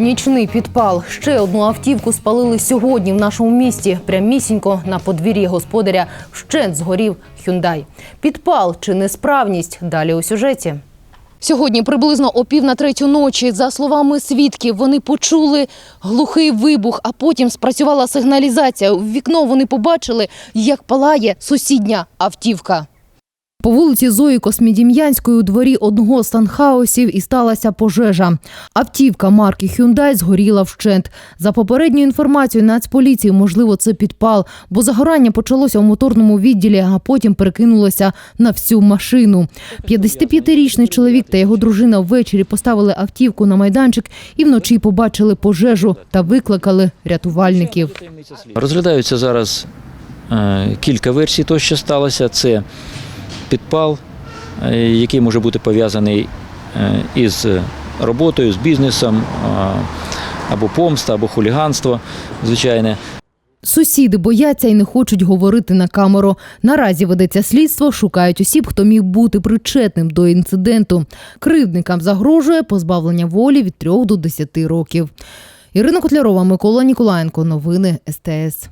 Нічний підпал. Ще одну автівку спалили сьогодні в нашому місті. Прямісінько на подвір'ї господаря вщент згорів Hyundai. Підпал чи несправність? Далі у сюжеті. Сьогодні приблизно о пів на третю ночі, за словами свідків, вони почули глухий вибух, а потім спрацювала сигналізація. У вікно вони побачили, як палає сусідня автівка. По вулиці Зої Космідім'янської у дворі одного з танхаусів і сталася пожежа. Автівка марки Hyundai згоріла вщент. За попередньою інформацією Нацполіції, можливо, це підпал, бо загорання почалося у моторному відділі, а потім перекинулося на всю машину. 55-річний чоловік та його дружина ввечері поставили автівку на майданчик і вночі побачили пожежу та викликали рятувальників. Розглядаються зараз е, кілька версій того, що сталося. Це підпал, е, який може бути пов'язаний е, із роботою, з бізнесом, е, або помста, або хуліганство, звичайне. Сусіди бояться і не хочуть говорити на камеру. Наразі ведеться слідство, шукають осіб, хто міг бути причетним до інциденту. Кривдникам загрожує позбавлення волі від 3 до 10 років. Ірина Котлярова, Микола Ніколаєнко. Новини СТС.